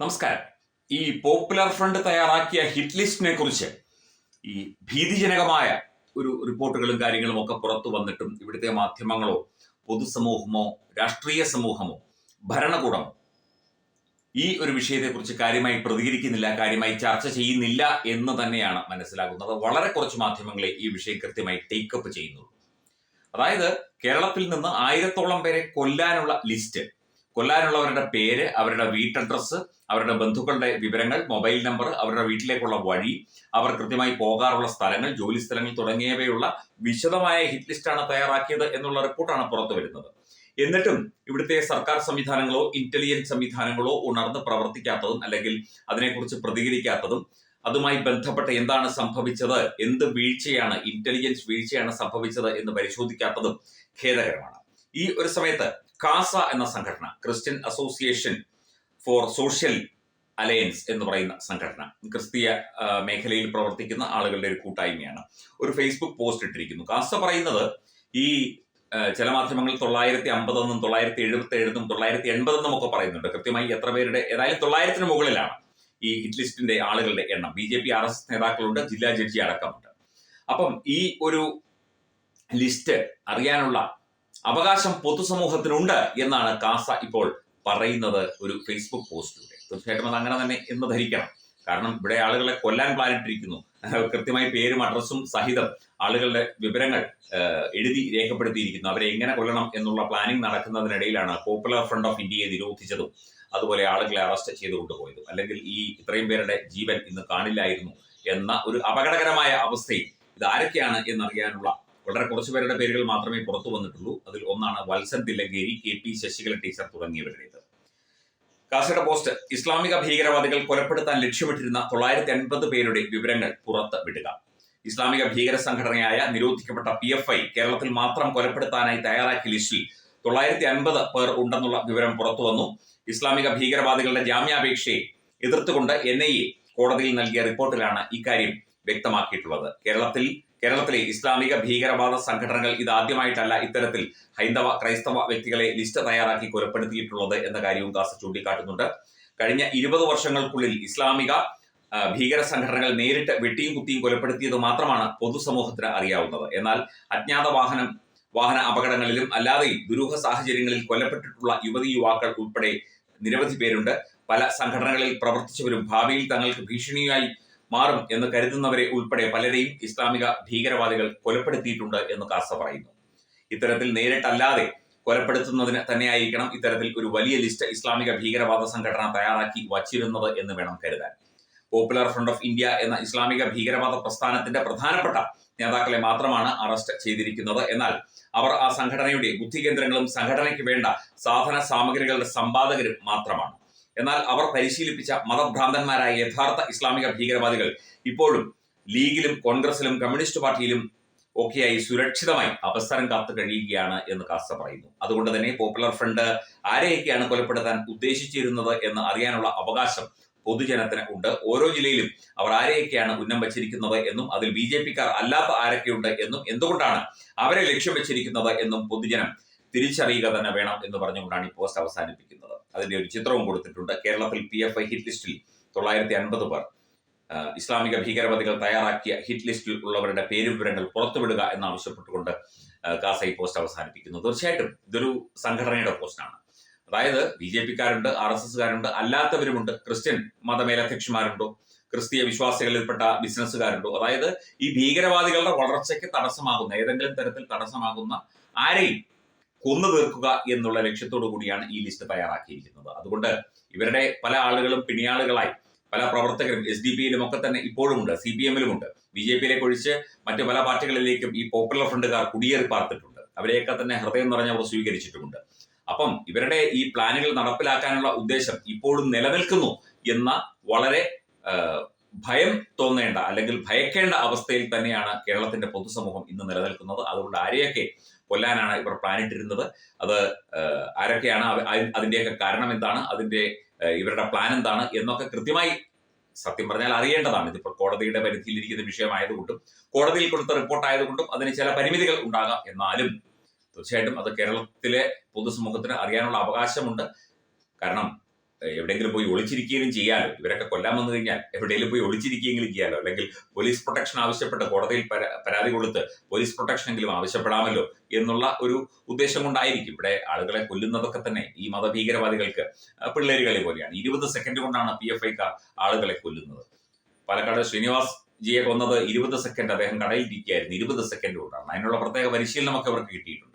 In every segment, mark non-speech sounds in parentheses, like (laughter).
നമസ്കാരം. ഈ popular front തയ്യാറാക്കിയ ഹിറ്റ് ലിസ്റ്റിനെ കുറിച്ച് ഈ ഭീതിജനകമായ ഒരു റിപ്പോർട്ടുകളും കാര്യങ്ങളും ഒക്കെ പുറത്തു വന്നിട്ടും ഇവിടുത്തെ മാധ്യമങ്ങളോ പൊതുസമൂഹമോ രാഷ്ട്രീയ സമൂഹമോ ഭരണകൂടമോ ഈ ഒരു വിഷയത്തെക്കുറിച്ച് കാര്യമായി പ്രതികരിക്കുന്നില്ല കാര്യമായി ചർച്ച ചെയ്യുന്നില്ല എന്ന് തന്നെയാണ് മനസ്സിലാകുന്നത്. വളരെ കുറച്ച് മാധ്യമങ്ങളെ ഈ വിഷയം കൃത്യമായി ടേക്കപ്പ് ചെയ്യുന്നുള്ളൂ. അതായത് കേരളത്തിൽ നിന്ന് ആയിരത്തോളം പേരെ കൊല്ലാനുള്ള ലിസ്റ്റ് കൊല്ലാനുള്ളവരുടെ പേര് അവരുടെ വീട്ടഡ്രസ്സ് അവരുടെ ബന്ധുക്കളുടെ വിവരങ്ങൾ മൊബൈൽ നമ്പർ അവരുടെ വീട്ടിലേക്കുള്ള വഴി അവർ കൃത്യമായി പോകാറുള്ള സ്ഥലങ്ങൾ ജോലി സ്ഥലങ്ങൾ തുടങ്ങിയവയുള്ള വിശദമായ ഹിറ്റ് ലിസ്റ്റാണ് തയ്യാറാക്കിയത് എന്നുള്ള റിപ്പോർട്ടാണ് പുറത്തു വരുന്നത്. എന്നിട്ടും ഇവിടുത്തെ സർക്കാർ സംവിധാനങ്ങളോ ഇന്റലിജൻസ് സംവിധാനങ്ങളോ ഉണർന്ന് പ്രവർത്തിക്കാത്തതും അല്ലെങ്കിൽ അതിനെക്കുറിച്ച് പ്രതികരിക്കാത്തതും അതുമായി ബന്ധപ്പെട്ട് എന്താണ് സംഭവിച്ചത് എന്ത് വീഴ്ചയാണ് ഇന്റലിജൻസ് വീഴ്ചയാണ് സംഭവിച്ചത് എന്ന് പരിശോധിക്കാത്തതും ഖേദകരമാണ്. ഈ ഒരു സമയത്ത് കാസ എന്ന സംഘടന Christian association for social alliance എന്ന് പറയുന്ന സംഘടന ക്രിസ്തീയ മേഖലയിൽ പ്രവർത്തിക്കുന്ന ആളുകളുടെ ഒരു കൂട്ടായ്മയാണ്. ഒരു ഫേസ്ബുക്ക് പോസ്റ്റ് ഇട്ടിരിക്കുന്നു. കാസ പറയുന്നത് ഈ ചില മാധ്യമങ്ങൾ തൊള്ളായിരത്തി അമ്പതെന്നും തൊള്ളായിരത്തി എഴുപത്തി ഏഴെന്നും തൊള്ളായിരത്തി എൺപതെന്നും ഒക്കെ പറയുന്നുണ്ട്. കൃത്യമായി എത്ര പേരുടെ ഏതായാലും തൊള്ളായിരത്തിന് മുകളിലാണ് ഈ ഹിറ്റ് ലിസ്റ്റിന്റെ ആളുകളുടെ എണ്ണം. B J P R S നേതാക്കളുണ്ട് ജില്ലാ ജഡ്ജി അടക്കമുണ്ട്. അപ്പം ഈ ഒരു ലിസ്റ്റ് അറിയാനുള്ള അവകാശം പൊതുസമൂഹത്തിനുണ്ട് എന്നാണ് കാസ ഇപ്പോൾ പറയുന്നത് ഒരു ഫേസ്ബുക്ക് പോസ്റ്റിലൂടെ തീർച്ചയായിട്ടും അത് അങ്ങനെ തന്നെ എന്ന് ധരിക്കണം കാരണം ഇവിടെ ആളുകളെ കൊല്ലാൻ പ്ലാനിട്ടിരിക്കുന്നു (laughs) കൃത്യമായി പേരും അഡ്രസ്സും സഹിതം ആളുകളുടെ വിവരങ്ങൾ എഴുതി രേഖപ്പെടുത്തിയിരിക്കുന്നു. അവരെ എങ്ങനെ കൊല്ലണം എന്നുള്ള പ്ലാനിംഗ് നടക്കുന്നതിനിടയിലാണ് പോപ്പുലർ ഫ്രണ്ട് ഓഫ് ഇന്ത്യയെ നിരോധിച്ചതും അതുപോലെ ആളുകളെ അറസ്റ്റ് ചെയ്തു കൊണ്ടുപോയതും. അല്ലെങ്കിൽ ഈ ഇത്രയും പേരുടെ ജീവൻ ഇന്ന് കാണില്ലായിരുന്നു എന്ന ഒരു അപകടകരമായ അവസ്ഥയിൽ ഇത് ആരൊക്കെയാണ് എന്നറിയാനുള്ള വളരെ കുറച്ച് പേരുടെ പേരുകൾ മാത്രമേ പുറത്തു വന്നിട്ടുള്ളൂ. അതിൽ ഒന്നാണ് Valsan Thillankeri K P Sasikala teacher തുടങ്ങിയവരുടേത്. കാസയുടെ പോസ്റ്റ് ഇസ്ലാമിക ഭീകരവാദികൾ കൊലപ്പെടുത്താൻ ലക്ഷ്യമിട്ടിരുന്ന തൊള്ളായിരത്തി അൻപത് പേരുടെ വിവരങ്ങൾ പുറത്ത് വിടുക. ഇസ്ലാമിക ഭീകര സംഘടനയായ നിരോധിക്കപ്പെട്ട പി എഫ് ഐ കേരളത്തിൽ മാത്രം കൊലപ്പെടുത്താനായി തയ്യാറാക്കിയ ലിസ്റ്റിൽ തൊള്ളായിരത്തി അൻപത് പേർ ഉണ്ടെന്നുള്ള വിവരം പുറത്തു വന്നു. ഇസ്ലാമിക ഭീകരവാദികളുടെ ജാമ്യാപേക്ഷയെ എതിർത്തുകൊണ്ട് എൻ ഐ എ കോടതിയിൽ നൽകിയ റിപ്പോർട്ടിലാണ് ഇക്കാര്യം വ്യക്തമാക്കിയിട്ടുള്ളത്. കേരളത്തിൽ കേരളത്തിലെ ഇസ്ലാമിക ഭീകരവാദ സംഘടനകൾ ഇതാദ്യമായിട്ടല്ല ഇത്തരത്തിൽ ഹൈന്ദവ ക്രൈസ്തവ വ്യക്തികളെ ലിസ്റ്റ് തയ്യാറാക്കി കൊലപ്പെടുത്തിയിട്ടുള്ളത് എന്ന കാര്യവും കാസ ചൂണ്ടിക്കാട്ടുന്നുണ്ട്. കഴിഞ്ഞ ഇരുപത് വർഷങ്ങൾക്കുള്ളിൽ ഇസ്ലാമിക ഭീകര സംഘടനകൾ നേരിട്ട് വെട്ടിയും കുത്തിയും കൊലപ്പെടുത്തിയത് മാത്രമാണ് പൊതുസമൂഹത്തിന് അറിയാവുന്നത്. എന്നാൽ അജ്ഞാത വാഹനം വാഹന അപകടങ്ങളിലും അല്ലാതെയും ദുരൂഹ സാഹചര്യങ്ങളിൽ കൊല്ലപ്പെട്ടിട്ടുള്ള യുവതി യുവാക്കൾ ഉൾപ്പെടെ നിരവധി പേരുണ്ട്. പല സംഘടനകളിൽ പ്രവർത്തിച്ചവരും ഭാവിയിൽ തങ്ങൾക്ക് ഭീഷണിയായി മാറും എന്ന് കരുതുന്നവരെ ഉൾപ്പെടെ പലരെയും ഇസ്ലാമിക ഭീകരവാദികൾ കൊലപ്പെടുത്തിയിട്ടുണ്ട് എന്ന് കാസ പറയുന്നു. ഇത്തരത്തിൽ നേരിട്ടല്ലാതെ കൊലപ്പെടുത്തുന്നതിന് തന്നെയായിരിക്കണം ഇത്തരത്തിൽ ഒരു വലിയ ലിസ്റ്റ് ഇസ്ലാമിക ഭീകരവാദ സംഘടന തയ്യാറാക്കി വച്ചിരുന്നത് എന്ന് വേണം കരുതാൻ. പോപ്പുലർ ഫ്രണ്ട് ഓഫ് ഇന്ത്യ എന്ന ഇസ്ലാമിക ഭീകരവാദ പ്രസ്ഥാനത്തിന്റെ പ്രധാനപ്പെട്ട നേതാക്കളെ മാത്രമാണ് അറസ്റ്റ് ചെയ്തിരിക്കുന്നത്. എന്നാൽ അവർ ആ സംഘടനയുടെ ബുദ്ധികേന്ദ്രങ്ങളും സംഘടനയ്ക്ക് വേണ്ട സാധന സാമഗ്രികളുടെ സമ്പാദകരും മാത്രമാണ്. എന്നാൽ അവർ പരിശീലിപ്പിച്ച മതഭ്രാന്തന്മാരായ യഥാർത്ഥ ഇസ്ലാമിക ഭീകരവാദികൾ ഇപ്പോഴും ലീഗിലും കോൺഗ്രസിലും കമ്മ്യൂണിസ്റ്റ് പാർട്ടിയിലും ഒക്കെയായി സുരക്ഷിതമായി അവസരം കാത്തു കഴിയുകയാണ് എന്ന് കാസ പറയുന്നു. അതുകൊണ്ട് തന്നെ പോപ്പുലർ ഫ്രണ്ട് ആരെയൊക്കെയാണ് കൊലപ്പെടുത്താൻ ഉദ്ദേശിച്ചിരുന്നത് എന്ന് അറിയാനുള്ള അവകാശം പൊതുജനത്തിന് ഉണ്ട്. ഓരോ ജില്ലയിലും അവർ ആരെയൊക്കെയാണ് ഉന്നം വച്ചിരിക്കുന്നത് എന്നും അതിൽ ബി ജെ പിക്കാർ അല്ലാത്ത ആരൊക്കെയുണ്ട് എന്നും എന്തുകൊണ്ടാണ് അവരെ ലക്ഷ്യം വെച്ചിരിക്കുന്നത് എന്നും പൊതുജനം തിരിച്ചറിയുക തന്നെ വേണം എന്ന് പറഞ്ഞുകൊണ്ടാണ് ഈ പോസ്റ്റ് അവസാനിപ്പിക്കുന്നത്. അതിന്റെ ഒരു ചിത്രവും കൊടുത്തിട്ടുണ്ട്. കേരളത്തിൽ പി എഫ് ഐ ഹിറ്റ് ലിസ്റ്റിൽ തൊള്ളായിരത്തി അൻപത് പേർ ഇസ്ലാമിക ഭീകരവാദികൾ തയ്യാറാക്കിയ ഹിറ്റ് ലിസ്റ്റിൽ ഉള്ളവരുടെ പേരുവിവരങ്ങൾ പുറത്തുവിടുക എന്നാവശ്യപ്പെട്ടുകൊണ്ട് കാസ ഈ പോസ്റ്റ് അവസാനിപ്പിക്കുന്നു. തീർച്ചയായിട്ടും ഇതൊരു സംഘടനയുടെ പോസ്റ്റാണ് അതായത് ബി ജെ പിക്കാരുണ്ട് ആർ എസ് എസ്കാരുണ്ട് അല്ലാത്തവരുമുണ്ട്. ക്രിസ്ത്യൻ മതമേലധ്യക്ഷന്മാരുണ്ടോ? ക്രിസ്തീയ വിശ്വാസികളിൽപ്പെട്ട ബിസിനസ്സുകാരുണ്ടോ? അതായത് ഈ ഭീകരവാദികളുടെ വളർച്ചയ്ക്ക് തടസ്സമാകുന്ന ഏതെങ്കിലും തരത്തിൽ തടസ്സമാകുന്ന ആരെയും കൊന്നു തീർക്കുക എന്നുള്ള ലക്ഷ്യത്തോടു കൂടിയാണ് ഈ ലിസ്റ്റ് തയ്യാറാക്കിയിരിക്കുന്നത്. അതുകൊണ്ട് ഇവരുടെ പല ആളുകളും പിണിയാളുകളായി പല പ്രവർത്തകരും എസ് ഡി പിയിലും ഒക്കെ തന്നെ ഇപ്പോഴും ഉണ്ട് സി പി എമ്മിലുമുണ്ട് ബി ജെ പിയിലേക്ക് ഒഴിച്ച് മറ്റ് പല പാർട്ടികളിലേക്കും ഈ പോപ്പുലർ ഫ്രണ്ടുകാർ കുടിയേറി പാർത്തിട്ടുണ്ട്. അവരെയൊക്കെ തന്നെ ഹൃദയം നിറഞ്ഞവർ സ്വീകരിച്ചിട്ടുമുണ്ട്. അപ്പം ഇവരുടെ ഈ പ്ലാനുകൾ നടപ്പിലാക്കാനുള്ള ഉദ്ദേശം ഇപ്പോഴും നിലനിൽക്കുന്നു എന്ന വളരെ ഭയം തോന്നേണ്ട അല്ലെങ്കിൽ ഭയക്കേണ്ട അവസ്ഥയിൽ തന്നെയാണ് കേരളത്തിന്റെ പൊതുസമൂഹം ഇന്ന് നിലനിൽക്കുന്നത്. അതുകൊണ്ട് ആരെയൊക്കെ കൊല്ലാനാണ് ഇവർ പ്ലാനിട്ടിരുന്നത്. അത് ആരൊക്കെയാണ് അതിന്റെയൊക്കെ കാരണം എന്താണ്? അതിന്റെ ഇവരുടെ പ്ലാൻ എന്താണ്? എന്നൊക്കെ കൃത്യമായി സത്യം പറഞ്ഞാൽ അറിയേണ്ടതാണ്. ഇതിപ്പോൾ കോടതിയുടെ പരിധിയിലിരിക്കുന്ന വിഷയമായതുകൊണ്ടും കോടതിയിൽ കൊടുത്ത റിപ്പോർട്ട് ആയതുകൊണ്ടും അതിന് ചില പരിമിതികൾ ഉണ്ടാകാം എന്നാലും തീർച്ചയായിട്ടും അത് കേരളത്തിലെ പൊതുസമൂഹത്തിന് അറിയാനുള്ള അവകാശമുണ്ട്. കാരണം എവിടെയെങ്കിലും പോയി ഒളിച്ചിരിക്കുകയും ചെയ്യാലോ? ഇവരൊക്കെ കൊല്ലാൻ വന്നു കഴിഞ്ഞാൽ എവിടെയെങ്കിലും പോയി ഒളിച്ചിരിക്കുകയെങ്കിലും ചെയ്യാലോ? അല്ലെങ്കിൽ പോലീസ് പ്രൊട്ടക്ഷൻ ആവശ്യപ്പെട്ട് കോടതിയിൽ പരാ- പരാതി കൊടുത്ത് പോലീസ് പ്രൊട്ടക്ഷൻ എങ്കിലും ആവശ്യപ്പെടാമല്ലോ എന്നുള്ള ഒരു ഉദ്ദേശം കൊണ്ടായിരിക്കും. ഇവിടെ ആളുകളെ കൊല്ലുന്നതൊക്കെ തന്നെ ഈ മതഭീകരവാദികൾക്ക് പിള്ളേരുകളെ പിള്ളേര് കളി പോലെയാണ്. ഇരുപത് സെക്കൻഡ് കൊണ്ടാണ് പി എഫ് ഐക്കാർ ആളുകളെ കൊല്ലുന്നത്. പാലക്കാട് ശ്രീനിവാസ് ജിയെ കൊന്നത് ഇരുപത് സെക്കൻഡ് അദ്ദേഹം കടയിൽ ഇരിക്കുകയായിരുന്നു ഇരുപത് സെക്കൻഡ് കൊണ്ടാണ്. അതിനുള്ള പ്രത്യേക പരിശീലനമൊക്കെ അവർക്ക് കിട്ടിയിട്ടുണ്ട്.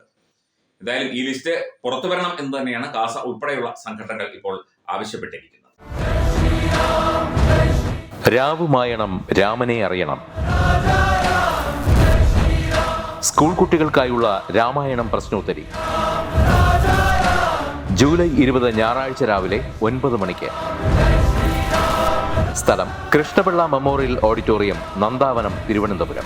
എന്തായാലും ഈ ലിസ്റ്റ് പുറത്തു വരണം എന്ന് തന്നെയാണ് കാസ ഉൾപ്പെടെയുള്ള സംഘടനകൾ ഇപ്പോൾ ആവശ്യപ്പെട്ടിരിക്കുന്നത്. രാവുമായണം രാമനെ അറിയണം. സ്കൂൾ കുട്ടികൾക്കായുള്ള രാമായണം പ്രശ്നോത്തരി. ജൂലൈ ഇരുപത് ഞായറാഴ്ച രാവിലെ ഒൻപത് മണിക്ക്. സ്ഥലം കൃഷ്ണപിള്ള മെമ്മോറിയൽ ഓഡിറ്റോറിയം നന്ദാവനം തിരുവനന്തപുരം.